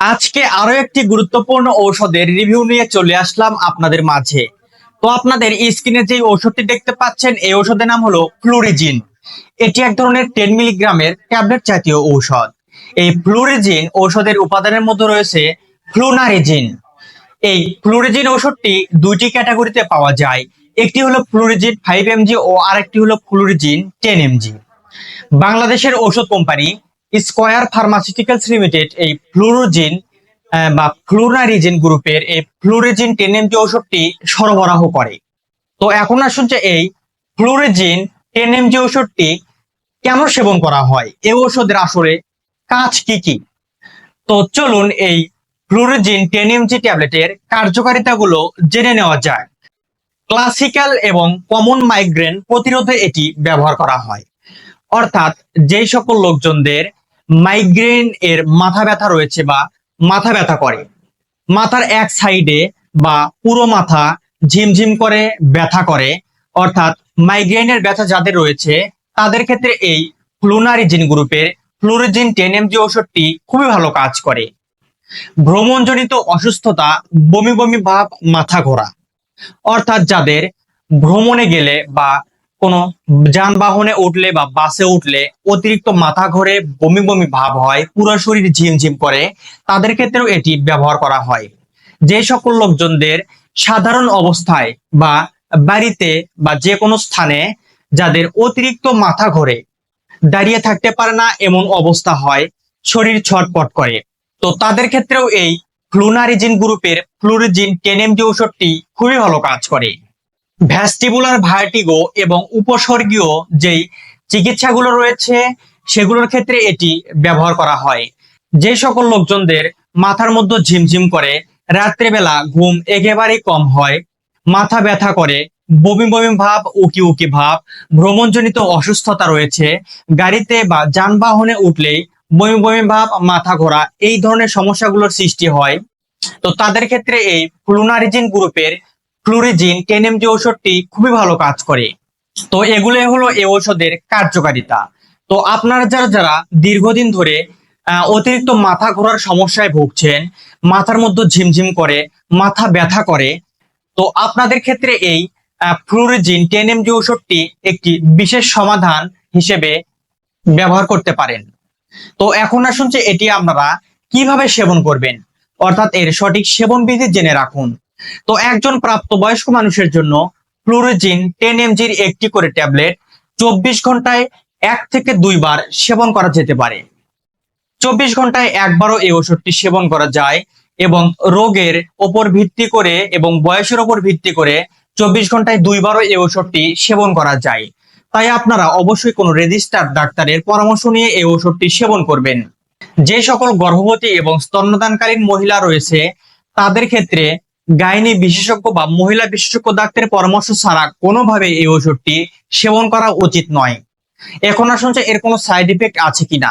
আজকে আরও একটি গুরুত্বপূর্ণ ঔষধের রিভিউ নিয়ে চলে আসলাম আপনাদের মাঝে। তো আপনাদের স্ক্রিনে যে ঔষধটি দেখতে পাচ্ছেন, এই ঔষধের নাম হলো ফ্লুরিজিন এটি এক ধরনের টেন মিলিগ্রামের ট্যাবলেট জাতীয় ঔষধ। এই ফ্লুরিজিন ঔষধের উপাদানের মধ্যে রয়েছে ফ্লুনারিজিন এই ফ্লুরিজিন ঔষধটি দুইটি ক্যাটাগরিতে পাওয়া যায়। একটি হলো ফ্লুরিজিন ফাইভ এমজি ও আরেকটি হলো ফ্লুরিজিন টেন এমজি বাংলাদেশের ঔষধ কোম্পানি স্কয়ার ফার্মাসিউটিক্যালস লিমিটেড এই ফ্লুরোজিন বা ফ্লুনারিজিন গ্রুপের এই ফ্লুরিজিন টেন এমজি ঔষধটি সরবরাহ করে। তো এখন আসুন যে এই ফ্লুরিজিন টেন এমজি ঔষধটি কেন সেবন করা হয়, এই ঔষধের আসলে কাজ কি কি? তো চলুন এই ফ্লুরিজিন টেন এমজি ট্যাবলেটের কার্যকারিতাগুলো জেনে নেওয়া যায় ক্লাসিক্যাল এবং কমন মাইগ্রেন প্রতিরোধে এটি ব্যবহার করা হয়। অর্থাৎ যেই সকল লোকজনদের মাইগ্রেন এর মাথা ব্যথা রয়েছে বা মাথা ব্যথা করে। মাথার এক সাইডে বা পুরো মাথা ঝিমঝিম করে, ব্যথা করে। অর্থাৎ মাইগ্রেনের ব্যথা যাদের রয়েছে, তাদের ক্ষেত্রে এই ফ্লুনারিজিন গ্রুপের ফ্লুরিজিন টেন এমজি ওষুধটি খুবই ভালো কাজ করে। ভ্রমণজনিত অসুস্থতা, বমি বমি ভাব, মাথা ঘোরা। অর্থাৎ যাদের ভ্রমণে গেলে বা কোনো যানবাহনে উঠলে বা বাসে উঠলে অতিরিক্ত মাথা ঘোরে, বমি বমি ভাব হয়, পুরো শরীর ঝিমঝিম করে, তাদের ক্ষেত্রেও এটি ব্যবহার করা হয়। যে সকল লোকজনদের সাধারণ অবস্থায় বা বাড়িতে বা যে কোনো স্থানে যাদের অতিরিক্ত মাথা ঘোরে, দাঁড়িয়ে থাকতে পারে না এমন অবস্থা হয়, শরীর ছটপট করে। তো তাদের ক্ষেত্রেও এই ফ্লুনারিজিন গ্রুপের ফ্লুরিজিন টেন এমজি ঔষধটি খুবই ভালো কাজ করে। ভ্যাস্টিবুলার ভার্টিগো এবং উপসর্গীয় যেই চিকিৎসাগুলো রয়েছে, সেগুলোর ক্ষেত্রে এটি ব্যবহার করা হয়। যে সকল লোকজনদের মাথার মধ্যে ঝিমঝিম করে, রাত্রেবেলা ঘুম একেবারেই কম হয়, মাথা ব্যথা করে, বমি বমি ভাব, উকি উকি ভাব, ভ্রমণজনিত অসুস্থতা রয়েছে, গাড়িতে বা যানবাহনে উঠলেই বমি বমি ভাব, মাথা ঘোরা, এই ধরনের সমস্যাগুলোর সৃষ্টি হয়। তো তাদের ক্ষেত্রে এই ফ্লুনারিজিন গ্রুপের ফ্লুরিজিন টেন এমজি ঔষধটি খুবই ভালো কাজ করে। তো এগুলো হলো এই ঔষধের কার্যকারিতা। তো আপনারা যারা যারা দীর্ঘদিন ধরে অতিরিক্ত মাথা ঘোরার সমস্যায় ভুগছেন, মাথার মধ্যে ঝিমঝিম করে, মাথা ব্যথা করে, তো আপনাদের ক্ষেত্রে এই ফ্লুরিজিন টেন এমজি ঔষধটি একটি বিশেষ সমাধান হিসেবে ব্যবহার করতে পারেন। তো এখন আসুন যে এটি আপনারা কীভাবে সেবন করবেন। অর্থাৎ এর সঠিক সেবন বিধি জেনে রাখুন। তো একজন প্রাপ্তবয়স্ক মানুষের জন্য ফ্লুরিজিন টেন এমজির একটি করে ট্যাবলেট চব্বিশ ঘন্টায় এক থেকে দুইবার সেবন করা যেতে পারে। চব্বিশ ঘন্টায় একবারও এই ওষুধটি সেবন করা যায় এবং রোগের ওপর ভিত্তি করে এবং বয়সের ওপর ভিত্তি করে চব্বিশ ঘন্টায় দুইবারও এই ওষুধটি সেবন করা যায়। তাই আপনারা অবশ্যই কোনো রেজিস্টার ডাক্তারের পরামর্শ নিয়ে এই ওষুধটি সেবন করবেন। যে সকল গর্ভবতী এবং স্তন্যদানকালীন মহিলা রয়েছে, তাদের ক্ষেত্রে গাইনি বিশেষজ্ঞ বা মহিলা বিশেষজ্ঞ ডাক্তারের পরামর্শ ছাড়া কোনোভাবে এই ওষুধটি সেবন করা উচিত নয়। এখন আসুন এর কোনো সাইড ইফেক্ট আছে কিনা।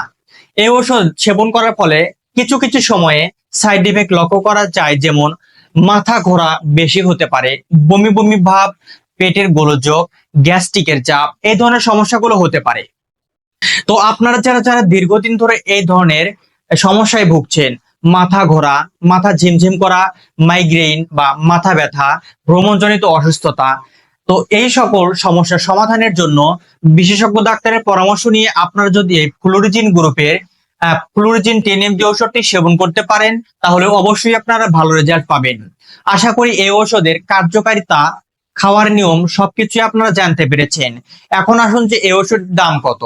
এই ওষুধ সেবন করার ফলে কিছু কিছু সময়ে সাইড ইফেক্ট লক্ষ্য করা যায়, যেমন মাথা ঘোরা বেশি হতে পারে, বমি বমি ভাব, পেটের গোলযোগ, গ্যাস্ট্রিকের চাপ, এই ধরনের সমস্যাগুলো হতে পারে। তো আপনারা যারা যারা দীর্ঘদিন ধরে এই ধরনের সমস্যায় ভুগছেন মাথা ঘোরা, মাথা ঝিমঝিম করা মাইগ্রেন বা মাথা ব্যথা, ভ্রমণজনিত অসুস্থতা। তো এই সকল সমস্যার সমাধানের জন্য বিশেষজ্ঞ ডাক্তারের পরামর্শ নিয়ে আপনারা যদি এই ফ্লুরিজিন গ্রুপের ফ্লোরিজিন টেন এমজি ঔষধটি সেবন করতে পারেন, তাহলে অবশ্যই আপনারা ভালো রেজাল্ট পাবেন। আশা করি এই ঔষধের কার্যকারিতা, খাওয়ার নিয়ম সবকিছুই আপনারা জানতে পেরেছেন। এখন আসুন যে এই ওষুধের দাম কত।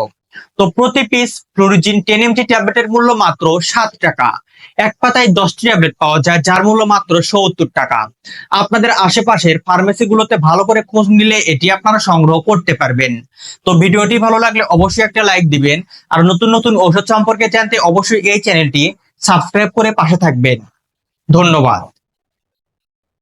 তো প্রতি পিস ফ্লোরিজিন টেন এমজি ট্যাবলেটের মূল্য মাত্র সাত টাকা। এক পাতায় দশটি ট্যাবলেট পাওয়া যায়, যার মূল্য মাত্র সত্তর টাকা। আপনাদের আশেপাশের ফার্মেসি গুলোতে ভালো করে খোঁজ নিলে এটি আপনারা সংগ্রহ করতে পারবেন। তো ভিডিওটি ভালো লাগলে অবশ্যই একটা লাইক দিবেন। আর নতুন নতুন ঔষধ সম্পর্কে জানতে অবশ্যই এই চ্যানেলটি সাবস্ক্রাইব করে পাশে থাকবেন। ধন্যবাদ।